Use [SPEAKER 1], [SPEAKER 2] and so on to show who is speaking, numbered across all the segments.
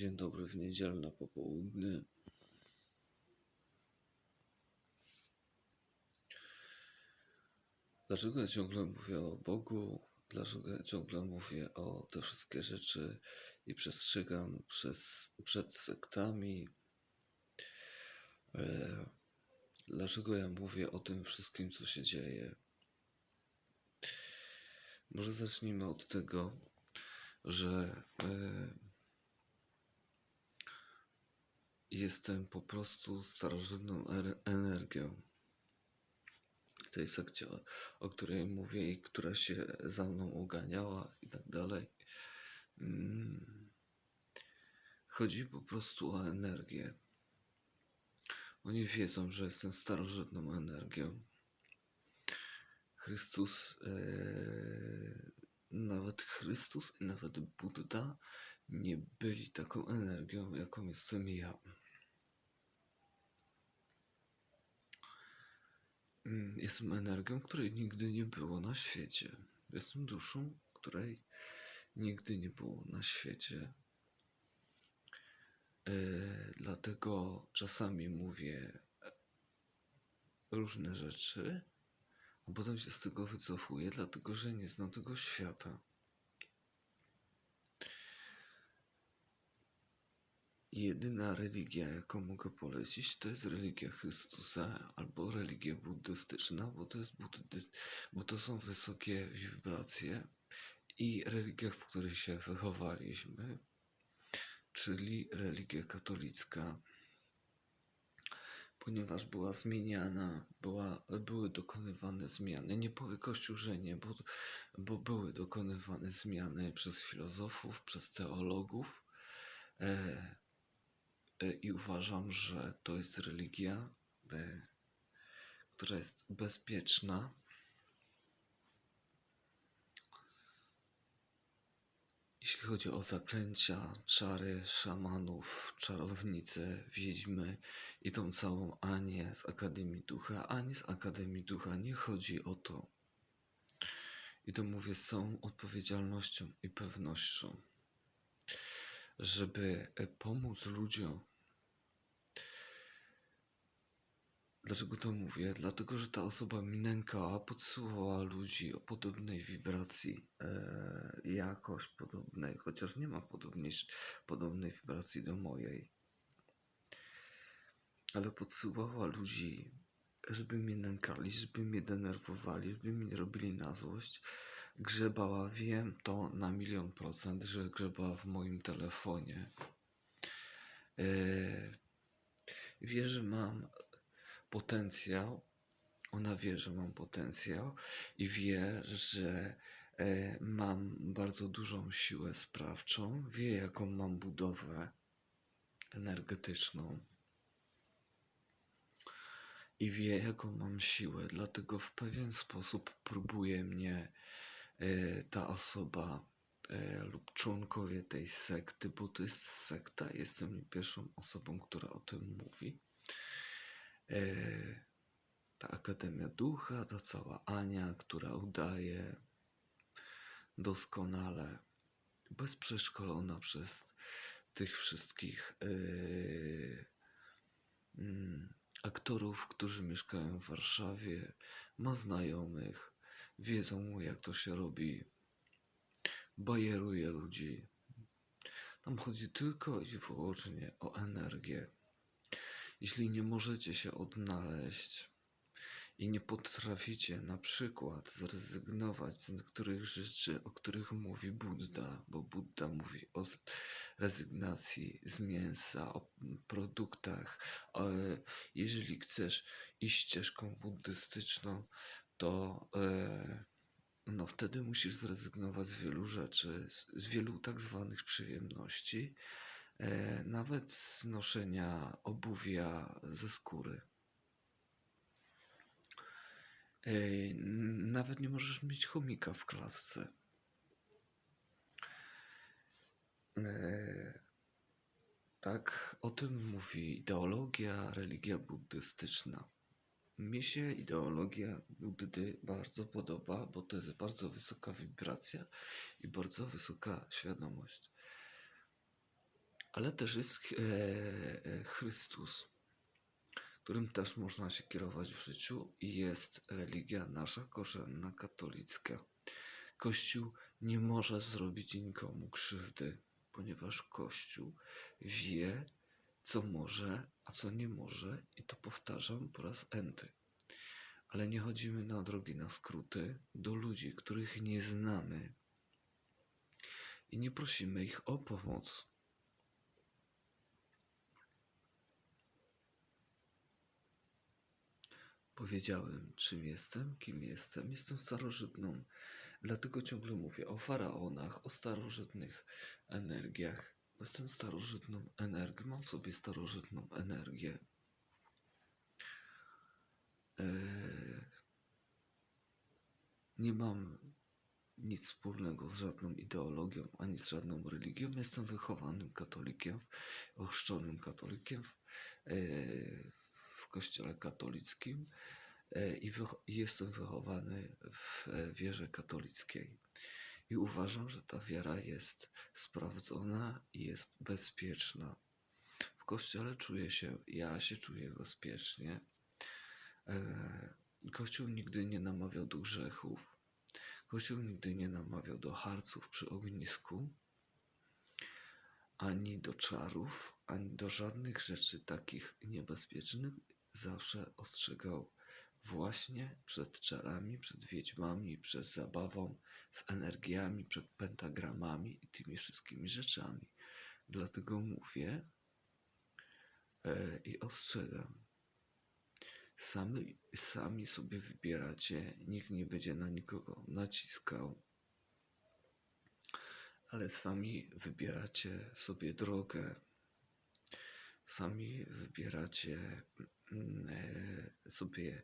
[SPEAKER 1] Dzień dobry w niedzielne popołudnie. Dlaczego ja ciągle mówię o Bogu? Dlaczego ja ciągle mówię o te wszystkie rzeczy i przestrzegam przez, przed sektami? E, dlaczego ja mówię o tym wszystkim, co się dzieje? Może zacznijmy od tego, że e, jestem po prostu starożytną er- energią w tej sekcie, o- której mówię i która się za mną uganiała i tak dalej. Mm. Chodzi po prostu o energię. Oni wiedzą, że jestem starożytną energią. Chrystus, e, nawet Chrystus i nawet Buddha nie byli taką energią, jaką jestem ja. Jestem energią, której nigdy nie było na świecie. Jestem duszą, której nigdy nie było na świecie. E, dlatego czasami mówię różne rzeczy, a potem się z tego wycofuję, dlatego że nie znam tego świata. Jedyna religia, jaką mogę polecić, to jest religia Chrystusa albo religia buddystyczna, bo to, jest buddy, bo to są wysokie wibracje i religia, w której się wychowaliśmy, czyli religia katolicka, ponieważ była zmieniana, była, były dokonywane zmiany. Nie powie Kościół, że nie, bo, bo były dokonywane zmiany przez filozofów, przez teologów. E, I uważam, że to jest religia, e, która jest bezpieczna. Jeśli chodzi o zaklęcia, czary, szamanów, czarownice, wiedźmy i tą całą Anię z Akademii Ducha, ani z Akademii Ducha nie chodzi o to. I to mówię z całą odpowiedzialnością i pewnością, żeby e, pomóc ludziom. Dlaczego to mówię? Dlatego, że ta osoba mi nękała, podsyłała ludzi o podobnej wibracji, e, jakoś podobnej, chociaż nie ma podobnej, wibracji do mojej. Ale podsyłała ludzi, żeby mnie nękali, żeby mnie denerwowali, żeby mnie robili na złość. Grzebała, wiem to na milion procent, że grzebała w moim telefonie. E, wie, że mam potencjał. Ona wie, że mam potencjał i wie, że e, mam bardzo dużą siłę sprawczą. Wie, jaką mam budowę energetyczną. I wie, jaką mam siłę, dlatego w pewien sposób próbuje mnie e, ta osoba e, lub członkowie tej sekty, bo to jest sekta, jestem pierwszą osobą, która o tym mówi. E, ta Akademia Ducha, ta cała Ania, która udaje doskonale, bezprzeszkolona przez tych wszystkich e, mm, aktorów, którzy mieszkają w Warszawie, ma znajomych, wiedzą jak to się robi, bajeruje ludzi. Tam chodzi tylko i wyłącznie o energię. Jeśli nie możecie się odnaleźć i nie potraficie na przykład zrezygnować z niektórych rzeczy, o których mówi Buddha, bo Buddha mówi o rezygnacji z mięsa, o produktach. Jeżeli chcesz iść ścieżką buddystyczną, to e, no wtedy musisz zrezygnować z wielu rzeczy, z, wielu tak zwanych przyjemności, nawet z noszenia obuwia ze skóry. E, nawet nie możesz mieć chomika w klatce. E, tak, o tym mówi ideologia, religia buddystyczna. Mnie się ideologia Buddy bardzo podoba, bo to jest bardzo wysoka wibracja i bardzo wysoka świadomość. Ale też jest e, e, Chrystus, którym też można się kierować w życiu i jest religia nasza korzenna katolicka. Kościół nie może zrobić nikomu krzywdy, ponieważ Kościół wie, co może, a co nie może, i to powtarzam po raz enty. Ale nie chodzimy na drogi, na skróty do ludzi, których nie znamy i nie prosimy ich o pomoc. Powiedziałem, czym jestem, kim jestem. Jestem starożytną. Dlatego ciągle mówię o faraonach, o starożytnych energiach. Jestem starożytną energią, mam w sobie starożytną energię. Eee, nie mam nic wspólnego z żadną ideologią ani z żadną religią. Jestem wychowanym katolikiem, ochrzczonym katolikiem w kościele katolickim e, i jestem wychowany w e, wierze katolickiej. I uważam, że ta wiara jest sprawdzona i jest bezpieczna. W kościele czuję się, ja się czuję bezpiecznie. E, Kościół nigdy nie namawiał do grzechów. Kościół nigdy nie namawiał do harców przy ognisku, ani do czarów, ani do żadnych rzeczy takich niebezpiecznych. Zawsze ostrzegał właśnie przed czarami, przed wiedźmami, przed zabawą z energiami, przed pentagramami i tymi wszystkimi rzeczami. Dlatego mówię e, i ostrzegam. Sami, sami sobie wybieracie, nikt nie będzie na nikogo naciskał, ale sami wybieracie sobie drogę, sami wybieracie sobie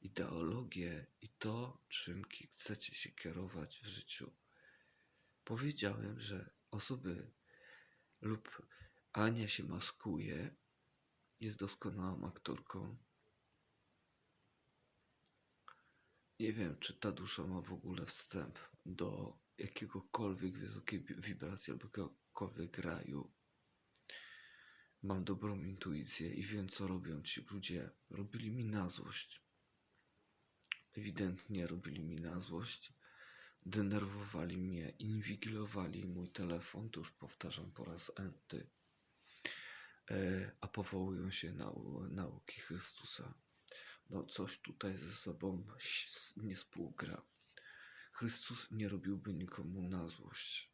[SPEAKER 1] ideologię i to, czym chcecie się kierować w życiu. Powiedziałem, że osoby lub Ania się maskuje, jest doskonałą aktorką. Nie wiem, czy ta dusza ma w ogóle wstęp do jakiegokolwiek wysokiej wi- wibracji albo jakiegokolwiek raju. Mam dobrą intuicję i wiem, co robią ci ludzie. Robili mi na złość. Ewidentnie robili mi na złość. Denerwowali mnie, inwigilowali mój telefon, to już powtarzam po raz enty, e, a powołują się na nauki Chrystusa. No coś tutaj ze sobą nie współgra. Chrystus nie robiłby nikomu na złość.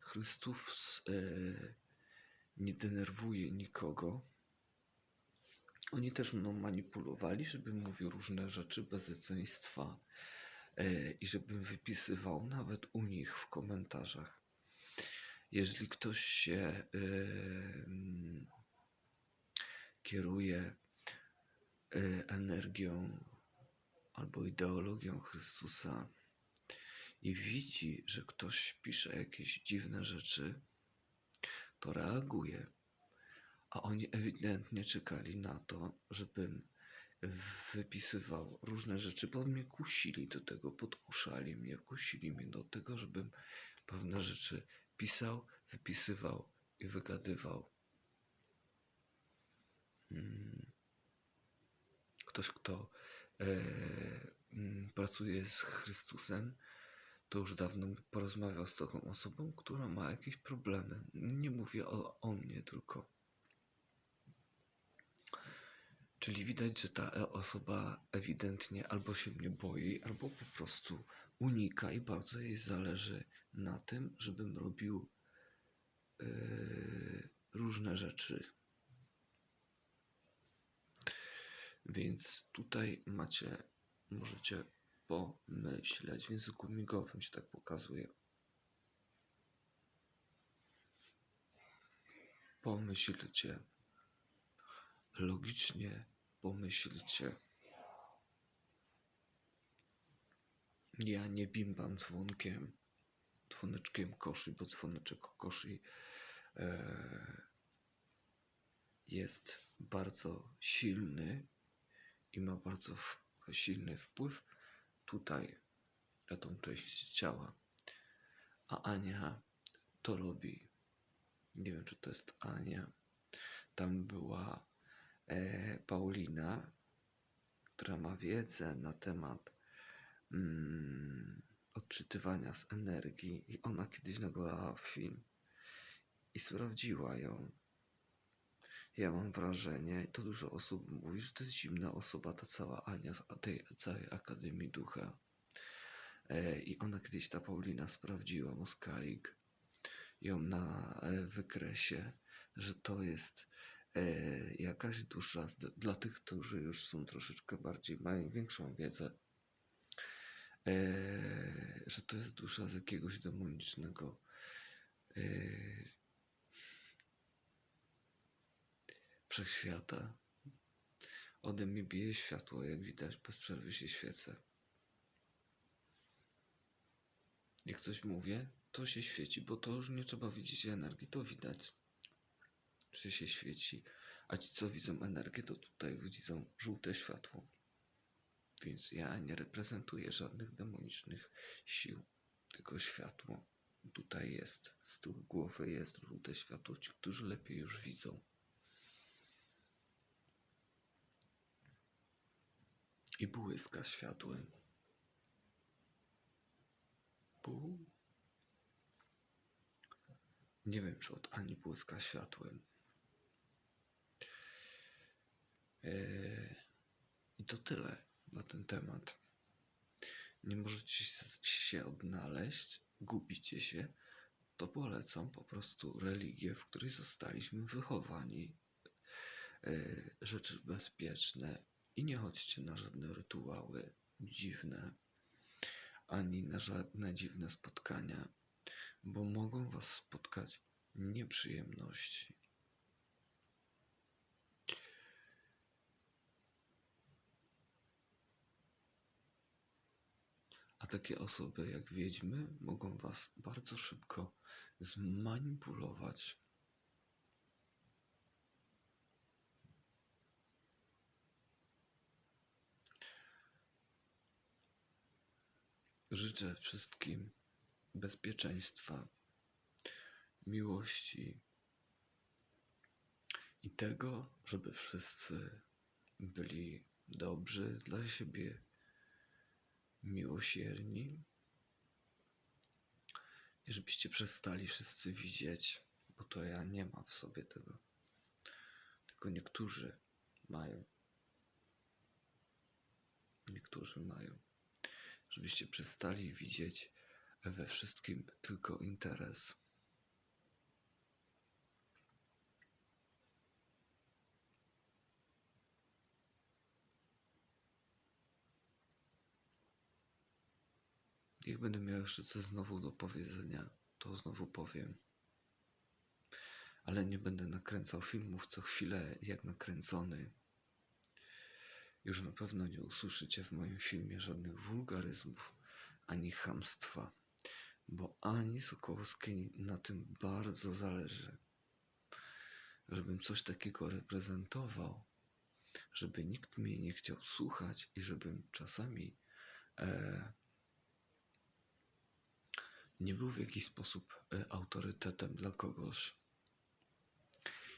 [SPEAKER 1] Chrystus e, nie denerwuje nikogo. Oni też mną manipulowali, żebym mówił różne rzeczy bezeceństwa e, i żebym wypisywał nawet u nich w komentarzach. Jeżeli ktoś się e, mm, kieruje e, energią albo ideologią Chrystusa i widzi, że ktoś pisze jakieś dziwne rzeczy, to reaguje. A oni ewidentnie czekali na to, żebym wypisywał różne rzeczy, bo mnie kusili do tego, podkuszali mnie, kusili mnie do tego, żebym pewne rzeczy pisał, wypisywał i wygadywał. Mm. Ktoś, kto e, pracuje z Chrystusem, to już dawno porozmawiał z taką osobą, która ma jakieś problemy. Nie mówię o, o mnie tylko. Czyli widać, że ta e- osoba ewidentnie albo się mnie boi, albo po prostu unika i bardzo jej zależy na tym, żebym robił e, różne rzeczy. Więc tutaj macie, możecie pomyśleć. W języku migowym się tak pokazuje. Pomyślcie. Logicznie pomyślcie. Ja nie bimbam dzwonkiem, dzwoneczkiem koszy, bo dzwoneczek koszy e, jest bardzo silny i ma bardzo silny wpływ tutaj na tą część ciała. A Ania to robi Nie wiem, czy to jest Ania. Tam była e, Paulina, która ma wiedzę na temat mm, odczytywania z energii i ona kiedyś nagrała film i sprawdziła ją. Ja mam wrażenie, to dużo osób mówi, że to jest zimna osoba, ta cała Ania z tej całej Akademii Ducha. E, I ona kiedyś, ta Paulina, sprawdziła Moskalik ją na e, wykresie, że to jest e, jakaś dusza, z- dla tych, którzy już są troszeczkę bardziej, mają większą wiedzę, e, że to jest dusza z jakiegoś demonicznego e, wszechświata. Ode mnie bije światło, jak widać, bez przerwy się świecę. Jak coś mówię, to się świeci, bo to już nie trzeba widzieć energii, to widać, że się świeci. A ci, co widzą energię, to tutaj widzą żółte światło. Więc ja nie reprezentuję żadnych demonicznych sił, tylko światło. Tutaj jest, z tyłu głowy jest żółte światło, ci, którzy lepiej już widzą. I błyska światłem. Bół. Nie wiem, czy od Ani błyska światłem. Eee, I to tyle na ten temat. Nie możecie się odnaleźć, gubicie się, to polecam po prostu religię, w której zostaliśmy wychowani. Eee, rzeczy bezpieczne i nie chodźcie na żadne rytuały dziwne, ani na żadne dziwne spotkania, bo mogą was spotkać nieprzyjemności. A takie osoby jak wiedźmy mogą was bardzo szybko zmanipulować. Życzę wszystkim bezpieczeństwa, miłości i tego, żeby wszyscy byli dobrzy dla siebie, miłosierni i żebyście przestali wszyscy widzieć, bo to ja nie mam w sobie tego. Tylko niektórzy mają. Niektórzy mają. Żebyście przestali widzieć we wszystkim tylko interes. Jak będę miał jeszcze coś znowu do powiedzenia, to znowu powiem. Ale nie będę nakręcał filmów co chwilę jak nakręcony. Już na pewno nie usłyszycie w moim filmie żadnych wulgaryzmów ani chamstwa, bo Ani Sokołowskiej na tym bardzo zależy. Żebym coś takiego reprezentował, żeby nikt mnie nie chciał słuchać i żebym czasami e, nie był w jakiś sposób e, autorytetem dla kogoś.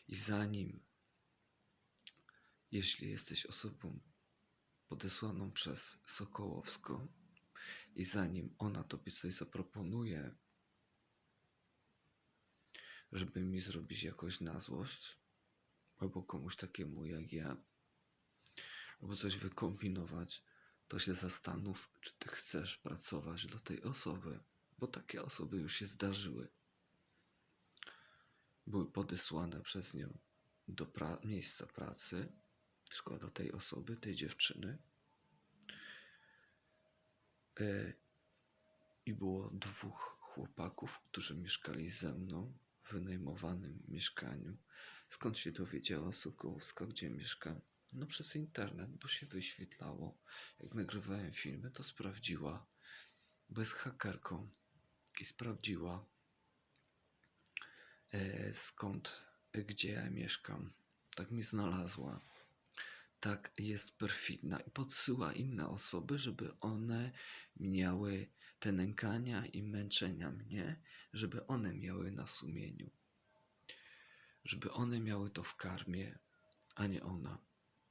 [SPEAKER 1] I zanim, jeśli jesteś osobą podesłaną przez Sokołowską, i zanim ona tobie coś zaproponuje, żeby mi zrobić jakoś na złość, albo komuś takiemu jak ja, albo coś wykombinować, to się zastanów, czy ty chcesz pracować dla tej osoby, bo takie osoby już się zdarzyły. Były podesłane przez nią do pra- miejsca pracy, szkoda tej osoby, tej dziewczyny. E, I było dwóch chłopaków, którzy mieszkali ze mną w wynajmowanym mieszkaniu. Skąd się dowiedziała Sokołowska, gdzie mieszkam? No przez internet, bo się wyświetlało. Jak nagrywałem filmy, to sprawdziła, bo jest hakerką i sprawdziła e, skąd, gdzie ja mieszkam. Tak mnie znalazła. Tak jest perfidna i podsyła inne osoby, żeby one miały te nękania i męczenia mnie, żeby one miały na sumieniu. żeby one miały to w karmie, a nie ona.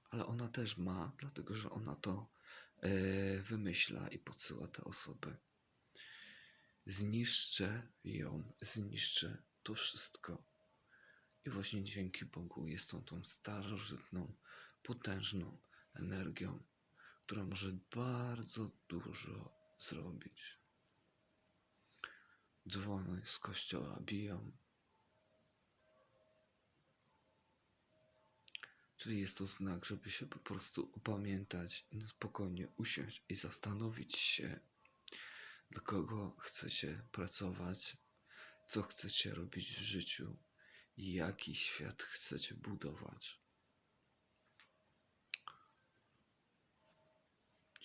[SPEAKER 1] Ale ona też ma, dlatego że ona to e, wymyśla i podsyła te osoby. Zniszczę ją, zniszczę to wszystko. I właśnie dzięki Bogu jest tą tą starożytną, potężną energią, która może bardzo dużo zrobić. Dzwony z kościoła biją. Czyli jest to znak, żeby się po prostu na spokojnie usiąść i zastanowić się, dla kogo chcecie pracować, co chcecie robić w życiu i jaki świat chcecie budować.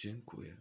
[SPEAKER 1] Dziękuję.